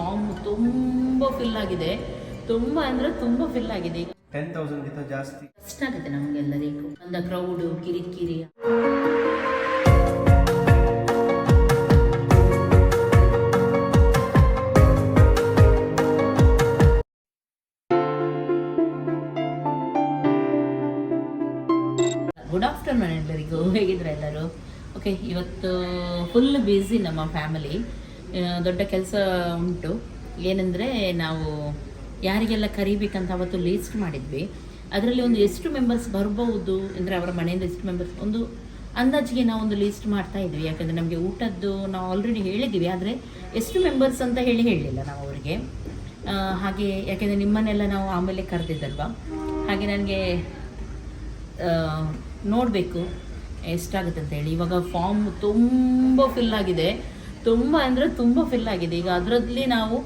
Form ತುಂಬ fill ಆಗಿದೆ. ತುಂಬ ಅಂದ್ರೆ ತುಂಬ ಫಿಲ್ ಆಗಿದೆ. ಟೆನ್ ತೌಸಂಡ್ಗಿಂತ ಜಾಸ್ತಿ. ಕಷ್ಟ ಆಗುತ್ತೆ ನಮಗೆಲ್ಲರಿಗೂ ಅಂದ ಕ್ರೌಡು ಕಿರಿಕಿರಿ. ಗುಡ್ ಆಫ್ಟರ್ನೂನ್ ಎಲ್ಲರಿಗೂ ಹೇಗಿದ್ರೆ ಎಲ್ಲರೂ ಓಕೆ ಇವತ್ತು ಫುಲ್ ಬ್ಯುಸಿ ನಮ್ಮ ಫ್ಯಾಮಿಲಿ ದೊಡ್ಡ ಕೆಲಸ ಉಂಟು. ಏನಂದರೆ ನಾವು ಯಾರಿಗೆಲ್ಲ ಕರಿಬೇಕಂತ ಅವತ್ತು ಲೀಸ್ಟ್ ಮಾಡಿದ್ವಿ. ಅದರಲ್ಲಿ ಒಂದು ಎಷ್ಟು ಮೆಂಬರ್ಸ್ ಬರ್ಬೋದು, ಅಂದರೆ ಅವರ ಮನೆಯಿಂದ ಎಷ್ಟು ಮೆಂಬರ್ಸ್ ಒಂದು ಅಂದಾಜಿಗೆ ನಾವು ಒಂದು ಲೀಸ್ಟ್ ಮಾಡ್ತಾ ಇದ್ವಿ. ಯಾಕಂದರೆ ನಮಗೆ ಊಟದ್ದು ನಾವು ಆಲ್ರೆಡಿ ಹೇಳಿದ್ದೀವಿ, ಆದರೆ ಎಷ್ಟು ಮೆಂಬರ್ಸ್ ಅಂತ ಹೇಳಿ ಹೇಳಲಿಲ್ಲ ನಾವು ಅವರಿಗೆ. ಹಾಗೆ ಯಾಕೆಂದರೆ ನಿಮ್ಮನ್ನೆಲ್ಲ ನಾವು ಆಮೇಲೆ ಕರೆದಿದ್ದಲ್ವ? ಹಾಗೆ ನನಗೆ ನೋಡಬೇಕು ಎಷ್ಟಾಗುತ್ತೆ ಅಂತ ಹೇಳಿ. ಇವಾಗ ಫಾರ್ಮ್ ತುಂಬ ಫಿಲ್ ಆಗಿದೆ. ತುಂಬ ಅಂದರೆ ತುಂಬ ಫಿಲ್ ಆಗಿದೆ. ಈಗ ಅದರಲ್ಲಿ ನಾವು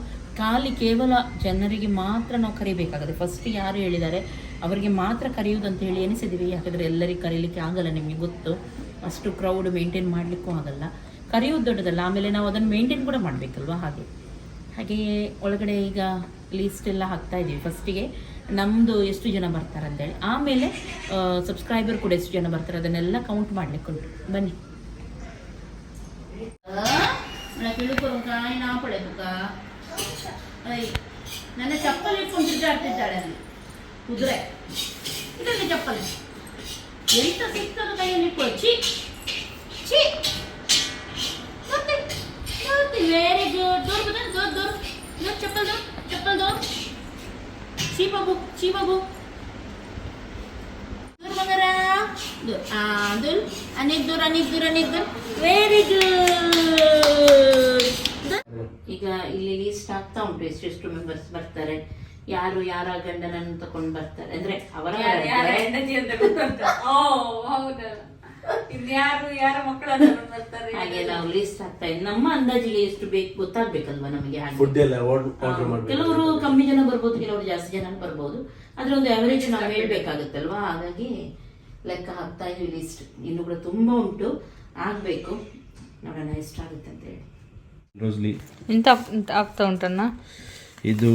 ಖಾಲಿ ಕೇವಲ ಜನರಿಗೆ ಮಾತ್ರ ನಾವು ಕರಿಬೇಕಾಗುತ್ತೆ. ಫಸ್ಟ್ ಯಾರು ಹೇಳಿದ್ದಾರೆ, ಅವರಿಗೆ ಮಾತ್ರ ಕರೆಯುವುದಂತ ಹೇಳಿ ಎನಿಸಿದೀವಿ ಯಾಕಂದರೆ ಎಲ್ಲರಿಗೆ ಕರೀಲಿಕ್ಕೆ ಆಗಲ್ಲ ನಿಮಗೆ ಗೊತ್ತು. ಅಷ್ಟು ಕ್ರೌಡ್ ಮೇಂಟೈನ್ ಮಾಡಲಿಕ್ಕೂ ಆಗಲ್ಲ. ಕರೆಯೋದು ದೊಡ್ಡದಲ್ಲ. ಆಮೇಲೆ ನಾವು ಅದನ್ನು ಮೇಂಟೈನ್ ಕೂಡ ಮಾಡಬೇಕಲ್ವಾ? ಹಾಗೆ. ಹಾಗೆಯೇ ಒಳಗಡೆ ಈಗ ಲೀಸ್ಟ್ ಎಲ್ಲ ಹಾಕ್ತಾ ಇದ್ದೀವಿ. ಫಸ್ಟಿಗೆ ನಮ್ಮದು ಎಷ್ಟು ಜನ ಬರ್ತಾರೆ ಅಂತೇಳಿ ಆಮೇಲೆ ಸಬ್ಸ್ಕ್ರೈಬರ್ ಕೂಡ ಎಷ್ಟು ಜನ ಬರ್ತಾರೆ ಅದನ್ನೆಲ್ಲ ಕೌಂಟ್ ಮಾಡ್ಲಿಕ್ಕೆ ಬನ್ನಿ. ನನ್ನ ಚಪ್ಪಲ್ ಇಟ್ಕೊಂಡು ತಿರುಗಾಡ್ತಿದ್ದಾಳೆ ಅಲ್ಲಿ ಕುದುರೆ ಇದರಲ್ಲಿ ಚಪ್ಪಲ್ ಎಂತ ಸಿಗ್ತದ ಕೈಯಲ್ಲಿ ಇಟ್ಕೊಳ್ಳಿ ಛೀ ಛೀ ವೆರಿ ಗುಡ್ ದೂರ ಬದ ದೂರ ದೂರ ದೂರ ಚಪ್ಪಲ್ ದೂರ ಚಪ್ಪಲ್ ದೂರ ಛೀ ಬಾಬು ಛೀ ಬಾಬು ದೂರ ಮಗರ ದೂರ ಅನೇಕ್ ದೂರ ಅನೇಕ್ ದೂರ ವೆರಿ ಗುಡ್ ಈಗ ಇಲ್ಲಿ ಲೀಸ್ಟ್ ಆಗ್ತಾ ಉಂಟು ಎಷ್ಟೆಷ್ಟು ಮೆಂಬರ್ಸ್ ಬರ್ತಾರೆ ಯಾರು ಯಾರ ಗಂಡನನ್ನು ತಕೊಂಡು ಬರ್ತಾರೆ. ಅಂದ್ರೆ ಅವರ ಯಾರು ಯಾರ ಮಕ್ಕಳನ್ನ ಬರ್ತಾರೆ? ಹಾಗೆ ನಾವು ಲೀಸ್ಟ್ ಆಗ್ತಾ ನಮ್ಮ ಅಂದಾಜಿಗೆ ಎಷ್ಟು ಬೇಕು ಗೊತ್ತಾಗ್ಬೇಕಲ್ವಾ ನಮಗೆ ಹಾಗೆ? ಕೆಲವರು ಕಮ್ಮಿ ಜನ ಬರ್ಬೋದು ಕೆಲವರು ಜಾಸ್ತಿ ಜನ ಬರ್ಬೋದು. ಅದ್ರ ಒಂದು ಅವರೇಜ್ ನಾವು ಹೇಳ್ಬೇಕಾಗತ್ತಲ್ವಾ? ಹಾಗಾಗಿ ಲೆಕ್ಕ ಹಾಕ್ತಾ ಇದೀವಿ ಲಿಸ್ಟ್ ಇನ್ನು ಕೂಡ ತುಂಬಾ ಉಂಟು. ಆಗಬೇಕು. ನೋಡೋಣ ಎಷ್ಟಾಗುತ್ತೆ ಅಂತ ಹೇಳಿ. ರೋಸ್ಲಿ. ಇಂತ ಇಂತ ಆಗ್ತಾ ಉಂಟನ್ನ ಇದು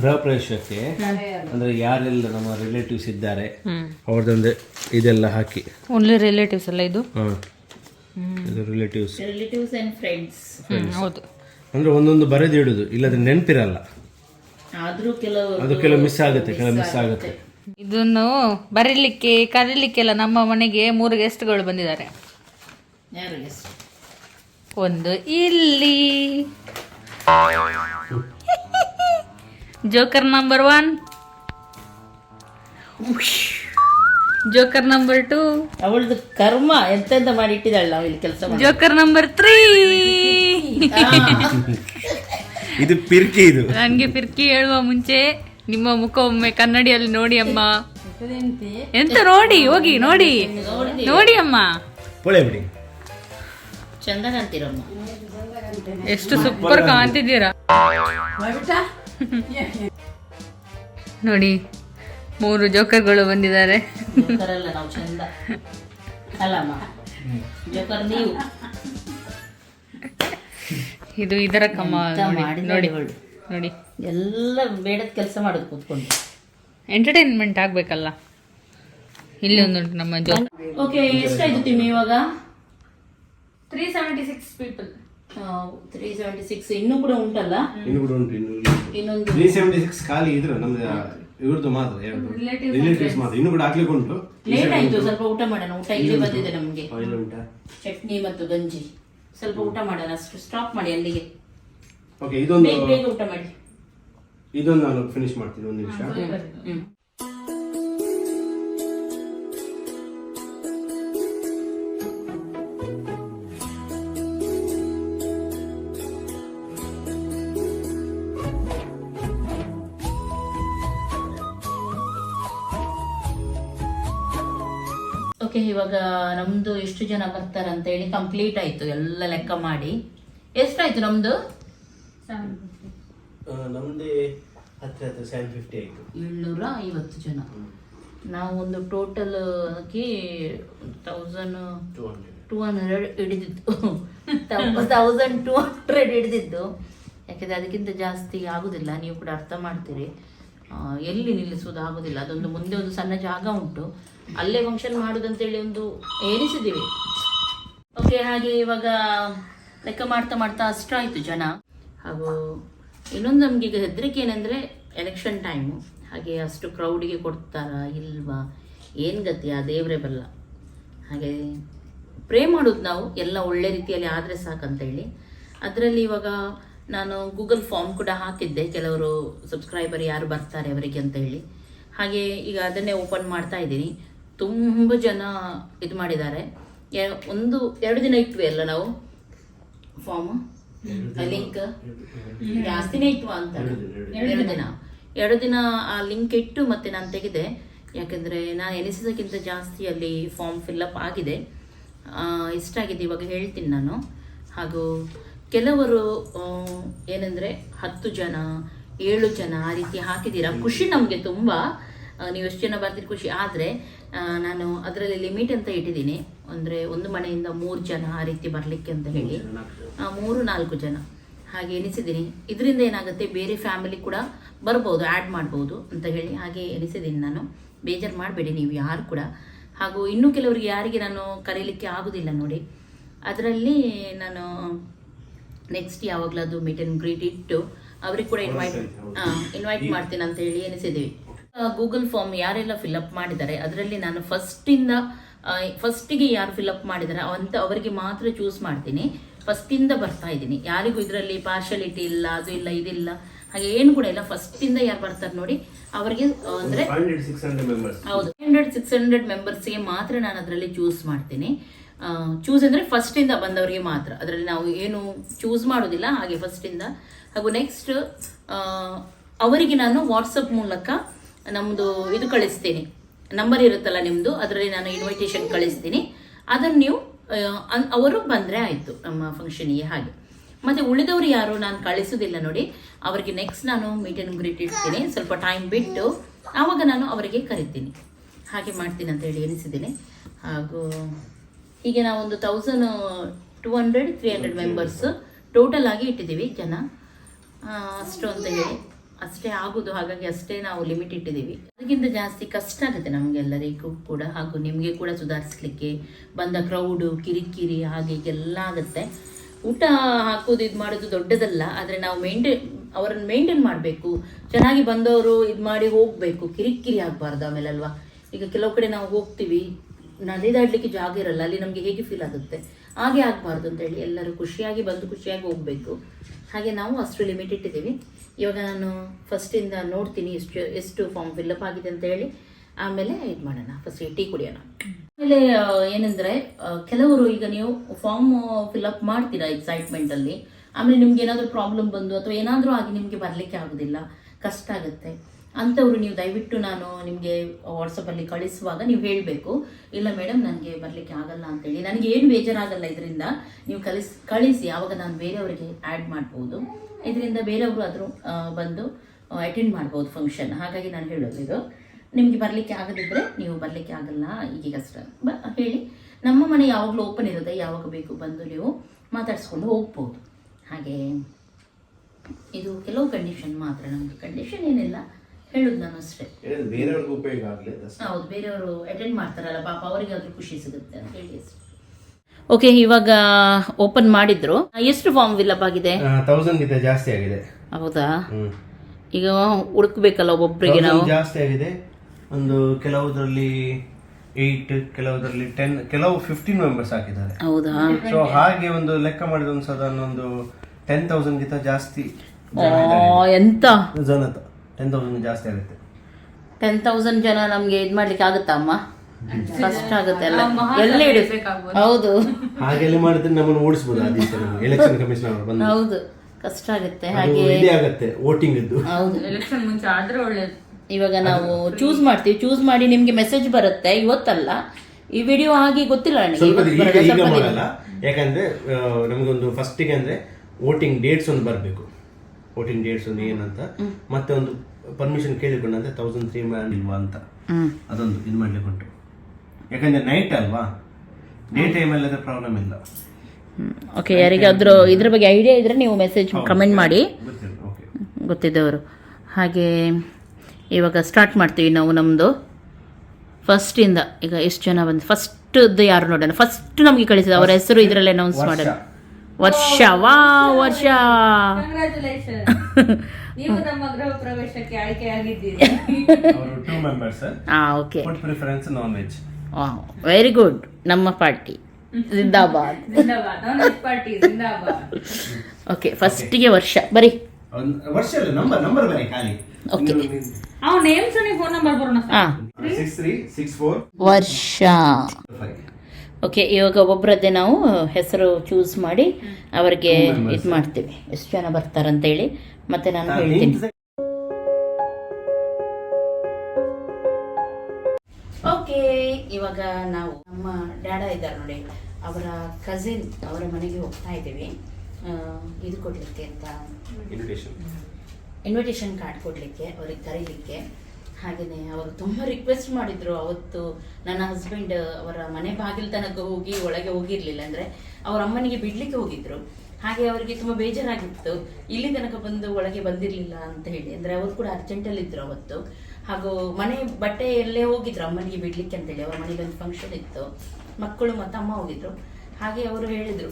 ಗೃಹ ಪ್ರವೇಶಕ್ಕೆ ಅಂದ್ರೆ ಯಾರೆಲ್ಲ ನಮ್ಮ ರಿಲೇಟಿವ್ಸ್ ಇದ್ದಾರೆ ಅವ್ರದ್ದೊಂದು ಇದೆಲ್ಲ ಹಾಕಿ. ಓನ್ಲಿ ರಿಲೇಟಿವ್ಸ್ ಅಲ್ಲ ಇದು? ಇದು ರಿಲೇಟಿವ್ಸ್ ರಿಲೇಟಿವ್ಸ್ ಅಂಡ್ ಫ್ರೆಂಡ್ಸ್ ಹೌದು. ಅಂದ್ರೆ ಒಂದೊಂದು ಬರೆದಿಡುದು ಇಲ್ಲದ್ರೆ ನೆನಪಿರಲ್ಲ. ಆದ್ರೂ ಕೆಲವು ಅದು ಕೆಲವು ಮಿಸ್ ಆಗುತ್ತೆ ಕೆಲವು ಮಿಸ್ ಆಗುತ್ತೆ. ಇದನ್ನು ಬರೀಲಿಕ್ಕೆ ಕರೀಲಿಕ್ಕೆಲ್ಲ ನಮ್ಮ ಮನೆಗೆ ಮೂರು ಗೆಸ್ಟ್ಗಳು ಬಂದಿದ್ದಾರೆ? ಒಂದು ಇಲ್ಲಿ. Joker number one joker number two ಅವಳದು ಕರ್ಮ ಎಂತೆಂತ ಮಾಡಿ ಇಟ್ಟಿದ್ದಾಳೆ ನಾವು ಇಲ್ಲಿ ಕೆಲಸ ಜೋಕರ್ ನಂಬರ್ ತ್ರೀ ಇದು ಪಿರ್ಕಿ ಇದು. ನನಗೆ ಪಿರ್ಕಿ ಹೇಳುವ ಮುಂಚೆ ನಿಮ್ಮ ಮುಖ ಒಮ್ಮೆ ಕನ್ನಡಿಯಲ್ಲಿ ನೋಡಿ ಅಮ್ಮ. ಎಂತ ನೋಡಿ ಹೋಗಿ ನೋಡಿ. ನೋಡಿ. ಅಮ್ಮ. ಪೊಳೆ ಬಿಡಿ. ಚಂದ ಕಾಣ್ತೀರಮ್ಮ ಎಷ್ಟು ಸೂಪರ್ ಕಾಣ್ತಿದ್ದೀರಾ? ನೋಡಿ ಮೂರು ಜೋಕರ್ಗಳು ಬಂದಿದ್ದಾರೆ. ಜೋಕರಲ್ಲ ನಾವು ಚಂದ. ಅಲ್ಲಮ್ಮ ಜೋಕರ್ ನೀವು. ಇದು ಇದರ ಕಮ್ಮ ನೋಡಿ ನೋಡಿ. ನೋಡಿ. ಎಲ್ಲ ಬೇಡದ ಕೆಲಸ ಮಾಡೋದು ಕೂತ್ಕೊಂಡು. ಎಂಟರ್ಟೈನ್ಮೆಂಟ್ ಆಗ್ಬೇಕಲ್ಲ. ಇಲ್ಲಿ ಒಂದು ನಮ್ಮ ಜೋ ಓಕೆ ಎಷ್ಟಾಯ್ತು ತಿಮ್ಮಿ ಇವಾಗ? Three seventy six people three seventy six ಇನ್ನೂ ಕೂಡ ಉಂಟಲ್ಲ? ಇನ್ನು ಕೂಡ ಉಂಟು ಇನ್ನು ಇನ್ನೊಂದು. ತ್ರೀ ಸೆವೆಂಟಿ ಸಿಕ್ಸ್ ಖಾಲಿ ಇದ್ರು ನಮ್ದು ಇವ್ರದ್ದು ಮಾತ್ರ ರಿಲೇಟಿವ್ಸ್ ಮಾತ್ರ. ಇನ್ನು ಕೂಡ ಹಾಕ್ಲಿಕ್ಕೆ ಉಂಟು. ಲೇಟ್ ಆಯ್ತು ಸ್ವಲ್ಪ ಊಟ ಮಾಡೋಣ ಊಟ ಇಲ್ಲಿ ಬಂದಿದೆ ನಮಗೆ. ಚಟ್ನಿ ಮತ್ತು ಗಂಜಿ. ಸ್ವಲ್ಪ ಊಟ ಮಾಡೋಣ ಅಷ್ಟು ಸ್ಟಾಪ್ ಮಾಡಿ ಅಲ್ಲಿಗೆ. ಓಕೆ ಇದೊಂದು ಬೇಗ ಬೇಗ ಊಟ ಮಾಡಿ. ಇದೊಂದು ನಾನು ಫಿನಿಶ್ ಮಾಡ್ತೀನಿ ಒಂದು ನಿಮಿಷ. ಹ್ಮ್ ಓಕೆ ಇವಾಗ ನಮ್ದು ಎಷ್ಟು ಜನ ಬರ್ತಾರಂತ ಅಂತ ಹೇಳಿ ಕಂಪ್ಲೀಟ್ ಆಯ್ತು ಎಲ್ಲ ಲೆಕ್ಕ ಮಾಡಿ. ಎಷ್ಟಾಯ್ತು ನಮ್ದು? ನಮ್ದೇ ಹತ್ತಿರ ಹತ್ರ ಸೆವೆನ್ ಫಿಫ್ಟಿ ಆಯಿತು. ಏಳ್ನೂರ ಐವತ್ತು ಜನ. ನಾವು ಒಂದು ಟೋಟಲ್ ಆಗಿ thousand two hundred two hundred ಹಿಡಿದಿತ್ತು. Thousand two hundred ಹಿಡಿದಿದ್ದು ಯಾಕೆಂದರೆ ಅದಕ್ಕಿಂತ ಜಾಸ್ತಿ ಆಗೋದಿಲ್ಲ. ನೀವು ಕೂಡ ಅರ್ಥ ಮಾಡ್ತೀರಿ. ಎಲ್ಲಿ ನಿಲ್ಲಿಸೋದು ಆಗೋದಿಲ್ಲ. ಅದೊಂದು ಮುಂದೆ ಒಂದು ಸಣ್ಣ ಜಾಗ ಉಂಟು. ಅಲ್ಲೇ ಫಂಕ್ಷನ್ ಮಾಡೋದಂತೇಳಿ ಒಂದು ಎಣಿಸಿದ್ದೀವಿ. ಓಕೆ ಹಾಗೆ ಇವಾಗ ಲೆಕ್ಕ ಮಾಡ್ತಾ ಮಾಡ್ತಾ ಅಷ್ಟಾಯಿತು ಜನ. ಹಾಗೂ ಇನ್ನೊಂದು ನಮಗೆ ಈಗ ಹೆದರಿಕೆ ಏನಂದರೆ ಎಲೆಕ್ಷನ್ ಟೈಮು ಹಾಗೆ ಅಷ್ಟು ಕ್ರೌಡಿಗೆ ಕೊಡ್ತಾರಾ ಇಲ್ವಾ? ಏನು ಗತಿ? ಆ ದೇವರೇ ಬಲ್ಲ. ಹಾಗೆ ಪ್ರೇ ಮಾಡೋದು ನಾವು ಎಲ್ಲ ಒಳ್ಳೆ ರೀತಿಯಲ್ಲಿ ಆದರೆ ಸಾಕಂತೇಳಿ. ಅದರಲ್ಲಿ ಇವಾಗ ನಾನು ಗೂಗಲ್ ಫಾರ್ಮ್ ಕೂಡ ಹಾಕಿದ್ದೆ. ಕೆಲವರು ಸಬ್ಸ್ಕ್ರೈಬರ್ ಯಾರು ಬರ್ತಾರೆ ಅವರಿಗೆ ಅಂತ ಹೇಳಿ ಹಾಗೆ ಈಗ ಅದನ್ನೇ ಓಪನ್ ಮಾಡ್ತಾ ಇದ್ದೀನಿ. ತುಂಬ ಜನ ಇದು ಮಾಡಿದ್ದಾರೆ. ಒಂದು, ಎರಡು ದಿನ ಇಟ್ವಿ ಅಲ್ಲ ನಾವು ಫಾರ್ಮ್ ಲಿಂಕ್? ಜಾಸ್ತಿನೇ ಇತ್ತು ಅಂತ. ಎರಡು ದಿನ ಎರಡು ದಿನ. ಆ ಲಿಂಕ್ ಇಟ್ಟು ಮತ್ತೆ ನಾನು ತೆಗೆದೆ. ಯಾಕೆಂದರೆ ನಾನು ಎನಿಸಿದಕ್ಕಿಂತ ಜಾಸ್ತಿ ಅಲ್ಲಿ ಫಾರ್ಮ್ ಫಿಲ್ಲಪ್ ಆಗಿದೆ. ಇಷ್ಟ ಆಗಿದೆ ಇವಾಗ ಹೇಳ್ತೀನಿ ನಾನು. ಹಾಗೂ ಕೆಲವರು ಆ, ಏನಂದ್ರೆ ಹತ್ತು ಜನ ಏಳು ಜನ ಆ ರೀತಿ ಹಾಕಿದ್ದೀರಾ. ಖುಷಿ ನಮಗೆ ತುಂಬ. ಆ, ನೀವು ಎಷ್ಟು ಜನ ಬರ್ತೀರಿ ಖುಷಿ. ಆದರೆ ನಾನು ಅದರಲ್ಲಿ ಲಿಮಿಟ್ ಅಂತ ಇಟ್ಟಿದ್ದೀನಿ. ಅಂದರೆ ಒಂದು ಮನೆಯಿಂದ ಮೂರು ಜನ ಆ ರೀತಿ ಬರಲಿಕ್ಕೆ ಅಂತ ಹೇಳಿ. ಮೂರು ನಾಲ್ಕು ಜನ. ಹಾಗೆ ಎನಿಸಿದ್ದೀನಿ ಇದರಿಂದ ಏನಾಗುತ್ತೆ ಬೇರೆ ಫ್ಯಾಮಿಲಿ ಕೂಡ ಬರ್ಬೋದು ಆ್ಯಡ್ ಮಾಡ್ಬೋದು ಅಂತ ಹೇಳಿ ಹಾಗೆ ಎನಿಸಿದ್ದೀನಿ ನಾನು. ಬೇಜಾರು ಮಾಡಬೇಡಿ ನೀವು ಯಾರು ಕೂಡ. ಹಾಗೂ ಇನ್ನೂ ಕೆಲವರಿಗೆ ಯಾರಿಗೆ ನಾನು ಕರೀಲಿಕ್ಕೆ ಆಗೋದಿಲ್ಲ ನೋಡಿ. ಅದರಲ್ಲಿ ನಾನು ನೆಕ್ಸ್ಟ್ ಯಾವಾಗಲಾದ್ರು ಮೀಟ್ ಆ್ಯಂಡ್ ಗ್ರೀಟ್ ಇಟ್ಟು ಅವ್ರಿಗೆ ಕೂಡ ಇನ್ವೈಟ್ ಇನ್ವೈಟ್ ಮಾಡ್ತೀನಿ ಅಂತ ಹೇಳಿ ಎನಿಸಿದ್ದೀವಿ ಗೂಗಲ್ ಫಾರ್ಮ್ ಯಾರೆಲ್ಲ ಫಿಲಪ್ ಮಾಡಿದ್ದಾರೆ ಅದರಲ್ಲಿ ನಾನು ಫಸ್ಟಿಂದ ಫಸ್ಟಿಗೆ ಯಾರು ಫಿಲಪ್ ಮಾಡಿದ್ದಾರೆ ಅಂತ ಅವರಿಗೆ ಮಾತ್ರ ಚೂಸ್ ಮಾಡ್ತೀನಿ. ಫಸ್ಟಿಂದ ಬರ್ತಾ ಇದ್ದೀನಿ. ಯಾರಿಗೂ ಇದರಲ್ಲಿ ಪಾರ್ಶಾಲಿಟಿ ಇಲ್ಲ ಅದು ಇಲ್ಲ ಇದಿಲ್ಲ ಹಾಗೆ ಏನು ಕೂಡ ಇಲ್ಲ. ಫಸ್ಟಿಂದ ಯಾರು ಬರ್ತಾರೆ ನೋಡಿ ಅವರಿಗೆ ಅಂದರೆ ಹೌದು ಹಂಡ್ರೆಡ್ ಸಿಕ್ಸ್ ಹಂಡ್ರೆಡ್ ಮೆಂಬರ್ಸ್ಗೆ ಮಾತ್ರ ನಾನು ಅದರಲ್ಲಿ ಚೂಸ್ ಮಾಡ್ತೀನಿ. ಚೂಸ್ ಅಂದರೆ ಫಸ್ಟಿಂದ ಬಂದವರಿಗೆ ಮಾತ್ರ. ಅದರಲ್ಲಿ ನಾವು ಏನು ಚೂಸ್ ಮಾಡೋದಿಲ್ಲ ಹಾಗೆ ಫಸ್ಟಿಂದ ಹಾಗೂ ನೆಕ್ಸ್ಟ್ ಅವರಿಗೆ ನಾನು ವಾಟ್ಸಪ್ ಮೂಲಕ ನಮ್ಮದು ಇದು ಕಳಿಸ್ತೀನಿ. ನಂಬರ್ ಇರುತ್ತಲ್ಲ ನಿಮ್ಮದು ಅದರಲ್ಲಿ ನಾನು ಇನ್ವಿಟೇಷನ್ ಕಳಿಸ್ತೀನಿ. ಅದನ್ನು ನೀವು ಅವರು ಬಂದರೆ ಆಯಿತು ನಮ್ಮ ಫಂಕ್ಷನಿಗೆ ಹಾಗೆ. ಮತ್ತು ಉಳಿದವರು ಯಾರು ನಾನು ಕಳಿಸೋದಿಲ್ಲ ನೋಡಿ, ಅವರಿಗೆ ನೆಕ್ಸ್ಟ್ ನಾನು ಮೀಟ್ ಗ್ರೀಟ್ ಇಡ್ತೀನಿ. ಸ್ವಲ್ಪ ಟೈಮ್ ಬಿಟ್ಟು ಆವಾಗ ನಾನು ಅವರಿಗೆ ಕರಿತೀನಿ. ಹಾಗೆ ಮಾಡ್ತೀನಿ ಅಂತ ಹೇಳಿ ಎನಿಸಿದ್ದೀನಿ ಹಾಗೂ ಹೀಗೆ ನಾವೊಂದು thousand two hundred three hundred members total ಆಗಿ ಇಟ್ಟಿದ್ದೀವಿ ಜನ. ಅಷ್ಟು ಅಂತ ಹೇಳಿ. ಅಷ್ಟೇ ಆಗೋದು, ಹಾಗಾಗಿ ಅಷ್ಟೇ ನಾವು ಲಿಮಿಟ್ ಇಟ್ಟಿದ್ದೀವಿ. ಅದಕ್ಕಿಂತ ಜಾಸ್ತಿ ಕಷ್ಟ ಆಗುತ್ತೆ ನಮಗೆಲ್ಲರಿಗೂ ಕೂಡ, ಹಾಗೂ ನಿಮಗೆ ಕೂಡ ಸುಧಾರಿಸ್ಲಿಕ್ಕೆ ಬಂದ ಕ್ರೌಡು ಕಿರಿಕಿರಿ, ಹಾಗೆ ಹೀಗೆಲ್ಲ ಆಗುತ್ತೆ. ಊಟ ಹಾಕೋದು ಇದು ಮಾಡೋದು ದೊಡ್ಡದಲ್ಲ, ಆದರೆ ನಾವು ಮೇಂಟೈನ್ ಅವರನ್ನು ಮೇಂಟೈನ್ ಮಾಡಬೇಕು. ಚೆನ್ನಾಗಿ ಬಂದವರು ಇದು ಮಾಡಿ ಹೋಗಬೇಕು, ಕಿರಿಕಿರಿ ಆಗಬಾರ್ದು ಆಮೇಲೆ ಅಲ್ವಾ? ಈಗ ಕೆಲವು ಕಡೆ ನಾವು ಹೋಗ್ತೀವಿ ನಡೆದಾಡ್ಲಿಕ್ಕೆ ಜಾಗ ಇರಲ್ಲ, ಅಲ್ಲಿ ನಮಗೆ ಹೇಗೆ ಫೀಲ್ ಆಗುತ್ತೆ? ಹಾಗೆ ಆಗಬಾರ್ದು ಅಂತ ಹೇಳಿ ಎಲ್ಲರೂ ಖುಷಿಯಾಗಿ ಬಂದು ಖುಷಿಯಾಗಿ ಹೋಗಬೇಕು. ಹಾಗೆ ನಾವು ಅಷ್ಟು ಲಿಮಿಟ್ ಇಟ್ಟಿದ್ದೀವಿ. ಇವಾಗ ನಾನು ಫಸ್ಟಿಂದ ನೋಡ್ತೀನಿ ಎಷ್ಟು ಎಷ್ಟು ಫಾರ್ಮ್ ಫಿಲ್ಲಪ್ ಆಗಿದೆ ಅಂತ ಹೇಳಿ. ಆಮೇಲೆ ಇದು ಮಾಡೋಣ. ಫಸ್ಟ್ ಟೀ ಕುಡಿಯೋಣ. ಆಮೇಲೆ ಏನಂದರೆ ಏನಂದ್ರೆ ಕೆಲವರು ಈಗ ನೀವು ಫಾರ್ಮ್ ಫಿಲ್ಅಪ್ ಮಾಡ್ತೀರಾ ಎಕ್ಸೈಟ್ಮೆಂಟಲ್ಲಿ ಆಮೇಲೆ ನಿಮ್ಗೆ ಏನಾದರೂ ಪ್ರಾಬ್ಲಮ್ ಬಂದು ಅಥವಾ ಏನಾದರೂ ಆಗಿ ನಿಮಗೆ ಬರಲಿಕ್ಕೆ ಆಗೋದಿಲ್ಲ. ಕಷ್ಟ ಆಗುತ್ತೆ. ಅಂಥವ್ರು ನೀವು ದಯವಿಟ್ಟು ನಾನು ನಿಮಗೆ ವಾಟ್ಸಪ್ಪಲ್ಲಿ ಕಳಿಸುವಾಗ ನೀವು ಹೇಳಬೇಕು. ಇಲ್ಲ ಮೇಡಮ್ ನನಗೆ ಬರಲಿಕ್ಕೆ ಆಗಲ್ಲ ಅಂತೇಳಿ. ನನಗೆ ಏನು ಬೇಜಾರಾಗಲ್ಲ ಇದರಿಂದ ನೀವು ಕಲಿಸ್, ಕಳಿಸಿ ಆವಾಗ ನಾನು ಬೇರೆಯವರಿಗೆ ಆ್ಯಡ್ ಮಾಡ್ಬೋದು. ಇದರಿಂದ ಬೇರೆಯವರು ಆದರೂ ಬಂದು ಅಟೆಂಡ್ ಮಾಡ್ಬೋದು ಫಂಕ್ಷನ್ ಹಾಗಾಗಿ ನಾನು ಹೇಳೋದು ಇದು. ನಿಮಗೆ ಬರಲಿಕ್ಕೆ ಆಗದಿದ್ದರೆ ನೀವು ಬರಲಿಕ್ಕೆ ಆಗಲ್ಲ. ಈಗೀಗಷ್ಟ ಬ, ಹೇಳಿ. ನಮ್ಮ ಮನೆ ಯಾವಾಗಲೂ ಓಪನ್ ಇರುತ್ತೆ. ಯಾವಾಗ ಬೇಕು ಬಂದು ನೀವು ಮಾತಾಡಿಸ್ಕೊಂಡು ಹೋಗ್ಬೋದು. ಹಾಗೆ, ಇದು ಕೆಲವು ಕಂಡೀಷನ್ ಮಾತ್ರ. ನಮಗೆ ಕಂಡೀಷನ್ ಏನಿಲ್ಲ. ಹೇಳುದು ನಾನು ಅಷ್ಟೇ. ಬೇರೆಯವ್ರಿಗೂ ಉಪಯೋಗ ಆಗಲಿ ಹೌದು ಬೇರೆಯವರು ಅಟೆಂಡ್ ಮಾಡ್ತಾರಲ್ಲ ಪಾಪ ಅವರಿಗೆ ಆದ್ರೂ ಖುಷಿ ಸಿಗುತ್ತೆ ಅಂತ ಹೇಳಿ ಓಕೆ ಇವಾಗ ಓಪನ್ ಮಾಡಿದ್ರು. ಎಷ್ಟು ಫಾರ್ಮ್ ಫಿಲ್ಅಪ್ ಆಗಿದೆ? ತೌಸಂಡ್ ಗಿಂತ ಜಾಸ್ತಿ ಆಗಿದೆ. ಹೌದಾ? ಈಗ ಹುಡುಕ್ಬೇಕಲ್ಲ ಒಬ್ಬೊಬ್ಬರಿಗೆ ನಾವು? ಜಾಸ್ತಿ ಆಗಿದೆ. ಒಂದು ಕೆಲವುದ್ರಲ್ಲಿ ಏಯ್ಟ್ ಕೆಲವುದ್ರಲ್ಲಿ ಟೆನ್ ಕೆಲವು ಫಿಫ್ಟೀನ್ ಮೆಂಬರ್ಸ್ ಹಾಕಿದ್ದಾರೆ. ಹೌದಾ? ಸೊ ಹಾಗೆ ಒಂದು ಲೆಕ್ಕ ಮಾಡಿದ ಒಂದು ಸಾಧಾರಣ ಒಂದು ಟೆನ್ ತೌಸಂಡ್ ಗಿಂತ ಜಾಸ್ತಿ ಎಂತ? ಜನ ಟೆನ್ ತೌಸಂಡ್ ಜಾಸ್ತಿ ಆಗುತ್ತೆ? ಟೆನ್ ತೌಸಂಡ್ ಜನ ನಮ್ಗೆ ಇದು ಮಾಡ್ಲಿಕ್ಕೆ ಆಗುತ್ತಾ ಅಮ್ಮ? ಕಷ್ಟ ಆಗುತ್ತೆ ಅಲ್ಲ ಎಲ್ಲ. ಇಡು ಹೌದು. ಹಾಗೆಲ್ಲ ಮಾಡಿದ್ರೆ ನಮ್ಮನ್ನು ಓಡಿಸ್ಬೋದು ಆ ದಿವಸ ಎಲೆಕ್ಷನ್ ಕಮಿಷನ್ ಅವರು ಬಂದು. ಹೌದು. ಕಷ್ಟ ಆಗುತ್ತೆ ಹಾಗೆ. ಇದೇ ಆಗುತ್ತೆ ವೋಟಿಂಗ್ ಇದ್ದು ಹೌದು. ಎಲೆಕ್ಷನ್ ಮುಂಚೆ ಆದ್ರೆ ಒಳ್ಳೇದು. ಇವಾಗ ನಾವು ಚೂಸ್ ಮಾಡ್ತೀವಿ. ಚೂಸ್ ಮಾಡಿ ನಿಮ್ಗೆ ಮೆಸೇಜ್ ಬರುತ್ತೆ. ಇವತ್ತಲ್ಲ ಈ ವಿಡಿಯೋ ಆಗಿ ಗೊತ್ತಿಲ್ಲ ನನಗೆ. ಯಾಕಂದ್ರೆ ನಮಗೊಂದು ನಮ್ಗೊಂದು ಫಸ್ಟಿಗೆ ಅಂದ್ರೆ ವೋಟಿಂಗ್ ಡೇಟ್ಸ್ ಒಂದು ಬರಬೇಕು. ವೋಟಿಂಗ್ ಡೇಟ್ಸ್ ಒಂದು ಏನಂತ? ಮತ್ತೆ ಒಂದು ಪರ್ಮಿಷನ್ ಕೇಳಿಕೊಂಡಂತೆ ತೌಸಂಡ್ ತ್ರೀ ಮ್ಯಾಂಡ್ ಇಲ್ವಾ ಅಂತ. ಅದೊಂದು ಇದು ಮಾಡ್ಲಿಕ್ಕೆ ಉಂಟು. ಯಾಕಂದ್ರೆ ನೈಟ್ ಅಲ್ವಾ? ಡೇ ಟೈಮ್ ಅದ್ರ ಪ್ರಾಬ್ಲಮ್ ಇಲ್ಲ. ಓಕೆ ಯಾರಿಗಾದ್ರೂ ಇದ್ರ ಬಗ್ಗೆ ಐಡಿಯಾ ಇದ್ರೆ ನೀವು ಮೆಸೇಜ್ ಕಮೆಂಟ್ ಮಾಡಿ. ಓಕೆ ಗೊತ್ತಿದ್ದವರು. ಹಾಗೆ ಇವಾಗ ಸ್ಟಾರ್ಟ್ ಮಾಡ್ತೀವಿ ನಾವು ನಮ್ಮದು ಫಸ್ಟಿಂದ ಈಗ ಎಷ್ಟು ಜನ ಬಂದು ಫಸ್ಟ್ದು ಯಾರು ನೋಡೋಣ? ಫಸ್ಟ್ ನಮಗೆ ಕಳಿಸಿದ ಅವರ ಹೆಸರು ಇದರಲ್ಲಿ ಅನೌನ್ಸ್ ಮಾಡೋಣ. ವರ್ಷ ವಾ ವರ್ಷ. ಕಂಗ್ರ್ಯಾಚುಲೇಷನ್ ನೀವು ನಮ್ಮ ಗೃಹ ಪ್ರವೇಶಕ್ಕೆ ಆಯ್ಕೆಯಾಗಿದ್ದೀರಿ. ಅವರು ಟೂ ಮೆಂಬರ್ಸ್ ಹಾಂ okay food preference non veg very good ನಮ್ಮ ಪಾರ್ಟಿ ಜಿಂದಾಬಾದ್ ಜಿಂದಾಬಾದ್ ನಾನ್ ವೆಜ್ ಪಾರ್ಟಿ ಜಿಂದಾಬಾದ್ ಓಕೆ ಫಸ್ಟಿಗೆ ವರ್ಷ. ಬರೀ. ವರ್ಷ ಅಲ್ಲ ನಂಬರ್ ನಂಬರ್ ಬರೀ ಖಾಲಿ. Okay. ಅವ್ ನೇಮ್ಸ್ ಫೋನ್ ನಂಬರ್ ಬರೋಣ ಹಾಂ. ಸಿಕ್ಸ್ ತ್ರೀ ಸಿಕ್ಸ್ ಫೋರ್ ವರ್ಷ. ಫೈವ್ ಓಕೆ ಇವಾಗ ಒಬ್ಬರದ್ದೇ ನಾವು ಹೆಸರು ಚೂಸ್ ಮಾಡಿ ಅವರಿಗೆ ಇದು ಮಾಡ್ತೀವಿ. ಎಷ್ಟು ಜನ ಬರ್ತಾರಂತೇಳಿ ಮತ್ತೆ ನಾನು ಹೇಳ್ತೀನಿ. ಓಕೆ ಇವಾಗ ನಾವು ನಮ್ಮ ಡ್ಯಾಡ ಇದ್ದಾರೆ ನೋಡಿ. ಅವರ ಕಸಿನ್ ಅವರ ಮನೆಗೆ ಹೋಗ್ತಾ ಇದ್ದೀವಿ. ಇದು ಕೊಡ್ಲಿಕ್ಕೆ ಅಂತ ಇನ್ವಿಟೇಷನ್ ಇನ್ವಿಟೇಷನ್ ಕಾರ್ಡ್ ಕೊಡ್ಲಿಕ್ಕೆ ಅವ್ರಿಗೆ ಕರೀಲಿಕ್ಕೆ. ಹಾಗೆಯೇ ಅವರು ತುಂಬ ರಿಕ್ವೆಸ್ಟ್ ಮಾಡಿದ್ರು. ಅವತ್ತು ನನ್ನ ಹಸ್ಬೆಂಡ್ ಅವರ ಮನೆ ಬಾಗಿಲು ತನಕ ಹೋಗಿ ಒಳಗೆ ಹೋಗಿರ್ಲಿಲ್ಲ ಅಂದ್ರೆ ಅವ್ರ ಅಮ್ಮನಿಗೆ ಬಿಡ್ಲಿಕ್ಕೆ ಹೋಗಿದ್ರು. ಹಾಗೆ ಅವರಿಗೆ ತುಂಬ ಬೇಜಾರಾಗಿತ್ತು. ಇಲ್ಲಿ ತನಕ ಬಂದು ಒಳಗೆ ಬಂದಿರಲಿಲ್ಲ ಅಂತ ಹೇಳಿ. ಅಂದ್ರೆ ಅವರು ಕೂಡ ಅರ್ಜೆಂಟಲ್ಲಿ ಇದ್ರು ಅವತ್ತು. ಹಾಗೂ ಮನೆ ಬಟ್ಟೆ ಎಲ್ಲೇ ಹೋಗಿದ್ರು ಅಮ್ಮನಿಗೆ ಬಿಡ್ಲಿಕ್ಕೆ ಅಂತೇಳಿ ಅವ್ರ ಮನೆಗೆ ಒಂದು ಫಂಕ್ಷನ್ ಇತ್ತು. ಮಕ್ಕಳು ಮತ್ತು ಅಮ್ಮ ಹೋಗಿದ್ರು. ಹಾಗೆ ಅವರು ಹೇಳಿದರು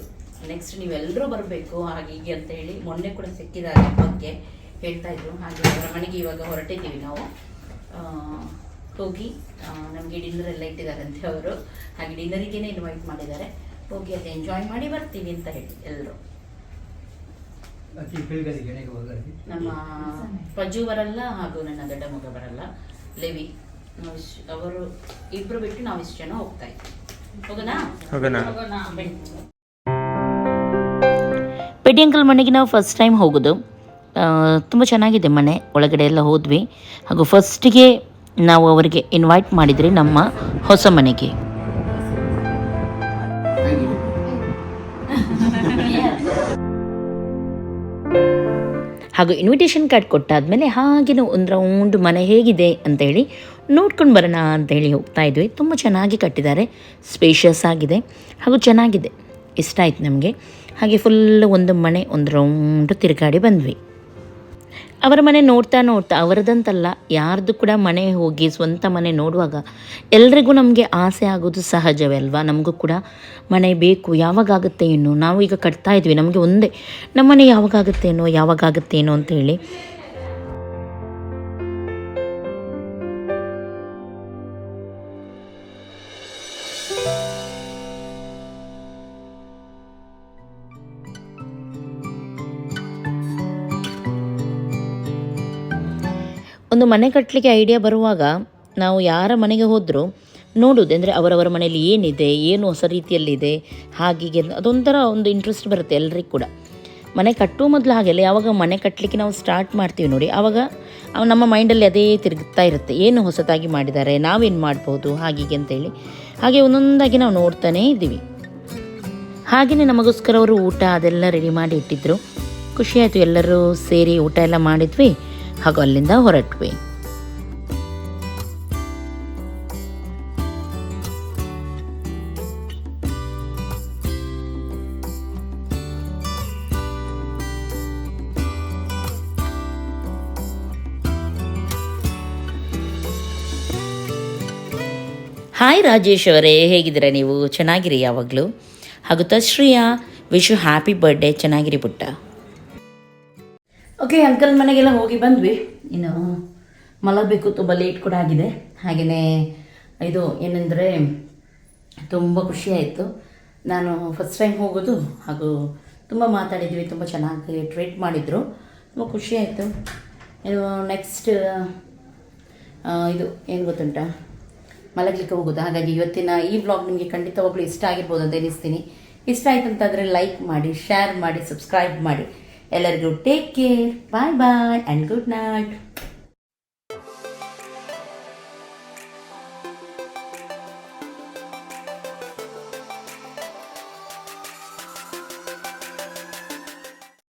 ನೆಕ್ಸ್ಟ್ ನೀವೆಲ್ಲರೂ ಬರಬೇಕು ಹಾಗೆ ಹೀಗೆ ಅಂತ ಹೇಳಿ ಮೊನ್ನೆ ಕೂಡ ಸಿಕ್ಕಿದ್ದಾರೆ ಬಗ್ಗೆ ಹೇಳ್ತಾ ಇದ್ರು. ಹಾಗೆ ಅವರ ಮನೆಗೆ ಇವಾಗ ಹೊರಟಿದ್ದೀವಿ ನಾವು. ಹೋಗಿ ನಮಗೆ ಡಿನ್ನರ್ ಎಲ್ಲ ಇಟ್ಟಿದ್ದಾರಂತೆ ಅವರು ಹಾಗೆ ಡಿನ್ನರಿಗೇನೆ ಇನ್ವೈಟ್ ಮಾಡಿದ್ದಾರೆ. ಹೋಗಿ ಅದು ಎಂಜಾಯ್ ಮಾಡಿ ಬರ್ತೀವಿ ಅಂತ ಹೇಳಿ ಎಲ್ಲರೂ ನಮ್ಮ ಪಜ್ಜು ಬರಲ್ಲ ಹಾಗೂ ನನ್ನ ದೊಡ್ಡ ಮಗ ಬರಲ್ಲ. ಲೆವಿ ಅವರು ಇಬ್ರು ಬಿಟ್ಟು ನಾವು ಇಷ್ಟು ಜನ ಹೋಗ್ತಾ ಇದ್ವಿ. ಹೋಗೋಣ? ಹೋಗೋಣ. ಅಂಕಲ್ ಮನೆಗೆ ನಾವು ಫಸ್ಟ್ ಟೈಮ್ ಹೋಗೋದು. ತುಂಬ ಚೆನ್ನಾಗಿದೆ ಮನೆ. ಒಳಗಡೆ ಎಲ್ಲ ಹೋದ್ವಿ. ಹಾಗೂ ಫಸ್ಟಿಗೆ ನಾವು ಅವರಿಗೆ ಇನ್ವೈಟ್ ಮಾಡಿದ್ರಿ ನಮ್ಮ ಹೊಸ ಮನೆಗೆ. ಹಾಗೂ ಇನ್ವಿಟೇಷನ್ ಕಾರ್ಡ್ ಕೊಟ್ಟಾದ್ಮೇಲೆ ಹಾಗೆಯೇ ಒಂದು ರೌಂಡ್ ಮನೆ ಹೇಗಿದೆ ಅಂತೇಳಿ ನೋಡ್ಕೊಂಡು ಬರೋಣ ಅಂತ ಹೇಳಿ ಹೋಗ್ತಾ ಇದ್ವಿ. ತುಂಬ ಚೆನ್ನಾಗಿ ಕಟ್ಟಿದ್ದಾರೆ. ಸ್ಪೇಷಿಯಸ್ ಆಗಿದೆ. ಹಾಗೂ ಚೆನ್ನಾಗಿದೆ. ಇಷ್ಟ ಆಯ್ತು ನಮಗೆ. ಹಾಗೆ ಫುಲ್ ಒಂದು ಮನೆ ಒಂದು ರೌಂಡ್ ತಿರುಗಾಡಿ ಬಂದ್ವಿ. ಅವರ ಮನೆ ನೋಡ್ತಾ ನೋಡ್ತಾ, ಅವರದಂತಲ್ಲ, ಯಾರ್ದು ಕೂಡ ಮನೆ ಹೋಗಿ ಸ್ವಂತ ಮನೆ ನೋಡುವಾಗ ಎಲ್ರಿಗೂ ನಮಗೆ ಆಸೆ ಆಗೋದು ಸಹಜವೇ ಅಲ್ವಾ? ನಮಗೂ ಕೂಡ ಮನೆ ಬೇಕು, ಯಾವಾಗಾಗುತ್ತೆ ಏನು? ನಾವು ಈಗ ಕಟ್ತಾ ಇದ್ವಿ, ನಮಗೆ ಒಂದೇ, ನಮ್ಮ ಮನೆ ಯಾವಾಗಾಗುತ್ತೇನೋ ಅಂತ ಒಂದು ಮನೆ ಕಟ್ಟಲಿಕ್ಕೆ ಐಡಿಯಾ ಬರುವಾಗ ನಾವು ಯಾರ ಮನೆಗೆ ಹೋದರೂ ನೋಡೋದು ಅಂದರೆ ಅವರವರ ಮನೆಯಲ್ಲಿ ಏನಿದೆ, ಏನು ಹೊಸ ರೀತಿಯಲ್ಲಿದೆ, ಹಾಗೀಗೆ ಅದೊಂಥರ ಒಂದು ಇಂಟ್ರೆಸ್ಟ್ ಬರುತ್ತೆ ಎಲ್ಲರಿಗೂ ಕೂಡ. ಮನೆ ಕಟ್ಟುವ ಮೊದಲು ಹಾಗೆಲ್ಲ, ಯಾವಾಗ ಮನೆ ಕಟ್ಟಲಿಕ್ಕೆ ನಾವು ಸ್ಟಾರ್ಟ್ ಮಾಡ್ತೀವಿ ನೋಡಿ ಆವಾಗ ನಮ್ಮ ಮೈಂಡಲ್ಲಿ ಅದೇ ತಿರುಗುತ್ತಾ ಇರುತ್ತೆ, ಏನು ಹೊಸತಾಗಿ ಮಾಡಿದ್ದಾರೆ, ನಾವೇನು ಮಾಡ್ಬೋದು, ಹಾಗೀಗೆ ಅಂತೇಳಿ. ಹಾಗೆ ಒಂದೊಂದಾಗಿ ನಾವು ನೋಡ್ತಾನೇ ಇದ್ದೀವಿ. ಹಾಗೆಯೇ ನಮಗೋಸ್ಕರ ಅವರು ಊಟ ಅದೆಲ್ಲ ರೆಡಿ ಮಾಡಿ ಇಟ್ಟಿದ್ದರು ಖುಷಿಯಾಯಿತು, ಎಲ್ಲರೂ ಸೇರಿ ಊಟ ಎಲ್ಲ ಮಾಡಿದ್ವಿ. ಹಾಗೂ ಅಲ್ಲಿಂದ ಹೊರಟ್ವಿ. ಹಾಯ್ ರಾಜೇಶ್ ಅವರೇ, ಹೇಗಿದ್ದೀರಾ ನೀವು? ಚೆನ್ನಾಗಿರಿ ಯಾವಾಗಲೂ? ಹಾಗೂ Tashriya wish you happy birthday ಚೆನ್ನಾಗಿರಿ ಪುಟ್ಟ. ಓಕೆ ಅಂಕಲ್ ಮನೆಗೆಲ್ಲ ಹೋಗಿ ಬಂದ್ವಿ. ಇನ್ನು ಮಲಗಬೇಕು ತುಂಬ ಲೇಟ್ ಕೂಡ ಆಗಿದೆ. ಹಾಗೆಯೇ ಇದು ಏನಂದರೆ ತುಂಬ ಖುಷಿಯಾಯಿತು ನಾನು ಫಸ್ಟ್ ಟೈಮ್ ಹೋಗೋದು ಹಾಗೂ ತುಂಬ ಮಾತಾಡಿದ್ವಿ ತುಂಬ ಚೆನ್ನಾಗಿ ಟ್ರೀಟ್ ಮಾಡಿದರು. ತುಂಬ ಖುಷಿಯಾಯಿತು ಇದು ನೆಕ್ಸ್ಟ್ ಇದು ಏನು ಗೊತ್ತುಂಟಾ? ಮಲಗಲಿಕ್ಕೆ ಹೋಗೋದು. ಹಾಗಾಗಿ ಇವತ್ತಿನ ಈ ವ್ಲಾಗ್ ನಿಮಗೆ ಖಂಡಿತವಾಗ್ಲೂ ಇಷ್ಟ ಆಗಿರ್ಬೋದು ಅಂತ ಎನಿಸ್ತೀನಿ ಇಷ್ಟ ಆಯಿತು ಅಂತಂದರೆ ಲೈಕ್ ಮಾಡಿ ಶೇರ್ ಮಾಡಿ ಸಬ್ಸ್ಕ್ರೈಬ್ ಮಾಡಿ. ಎಲ್ಲರಿಗೂ take care bye bye and good night